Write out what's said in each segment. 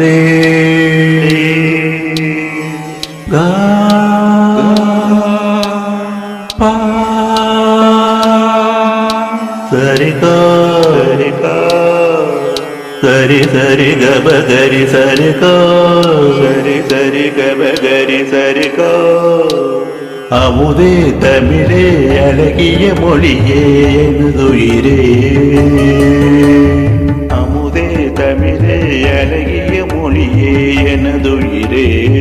रे गा पा सरि गा सरि गब गरि सरि गा सरि सरि गब गरि सरि गा அமுதே தமிழே அழகிய மொழியே எனதுயிரே. அமுதே தமிழே அழகிய மொழியே எனதுயிரே.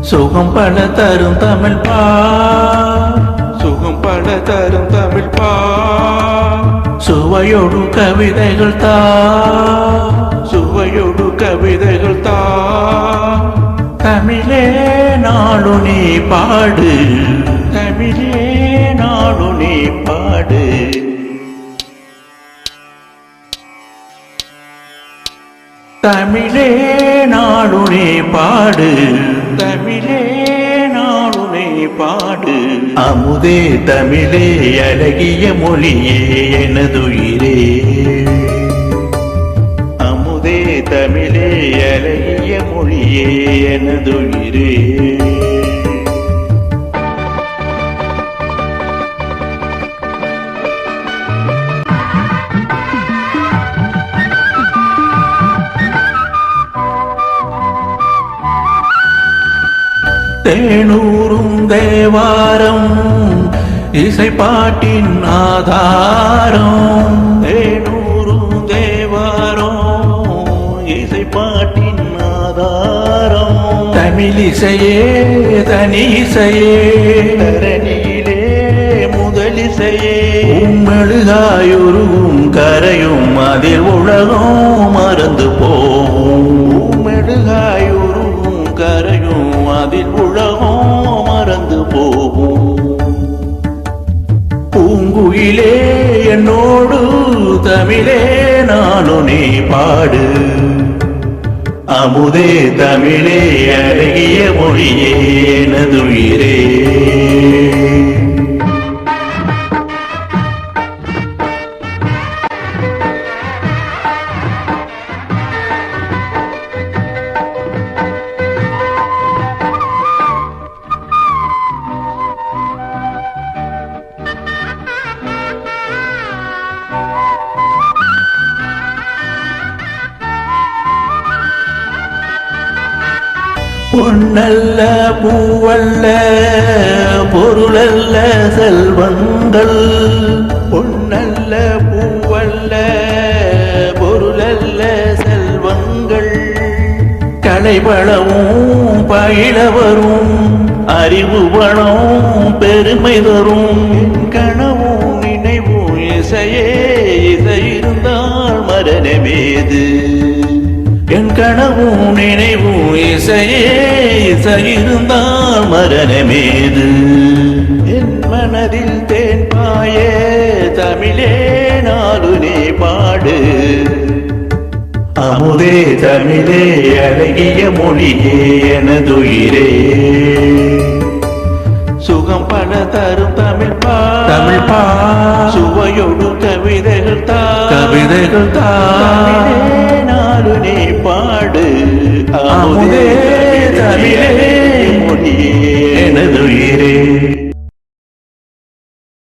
சுகம் பல தரும் தமிழ் பா. சுகம் பல தரும் தமிழ் பா. சுவையொடு கவிதைகள் தா. நாடு பாடு. தமிழே நாடு பாடு. தமிழே நாடுனே பாடு. தமிழே நாடுனே பாடு. அமுதே தமிழே அழகிய மொழியே எனதுயிரே. அமுதே தமிழே அழகிய மொழியே எனதுயிரே. தேனூரும் தேவாரம் இசை பாட்டின் ஆதாரம். தேனூரும் தேவாரம் இசை பாட்டின் ஆதாரம். தமிழ் இசையே தனி இசையே தரணியிலே முதலிசையே. உம்மெழுகாயுருவும் கரையும் அதில் உலகம் மறந்து பூங்குயிலே என்னோடு தமிழே நானு நீ பாடு. அமுதே தமிழே அழகிய மொழியே எனது உயிரே பொன்னல்ல பூவல்ல பொருளல்ல செல்வங்கள். பொன்னல்ல பூவல்ல பொருளல்ல செல்வங்கள். கலைபளவும் பயில வரும் அறிவு வளம் பெருமை தரும். கனவும் நினைவும் இசையே இசை இருந்தால் மரணமேது. என் கனவும் நினைவும் இசையே இசை இருந்தால் மரணமேது? என் மனதில் தேன் பாய தமிழே நாடு நீ பாடு. அமுதே தமிழே அழகிய மொழியே எனதுயிரே. சுகம் பல தரும் தமிழ் பா. தமிழ் பா. சுவையொடு கவிதைகள் தா. கவிதைகள் தா. நாடு நீ பாடு. அமுதே தமிழே மொழியே எனதுயிரே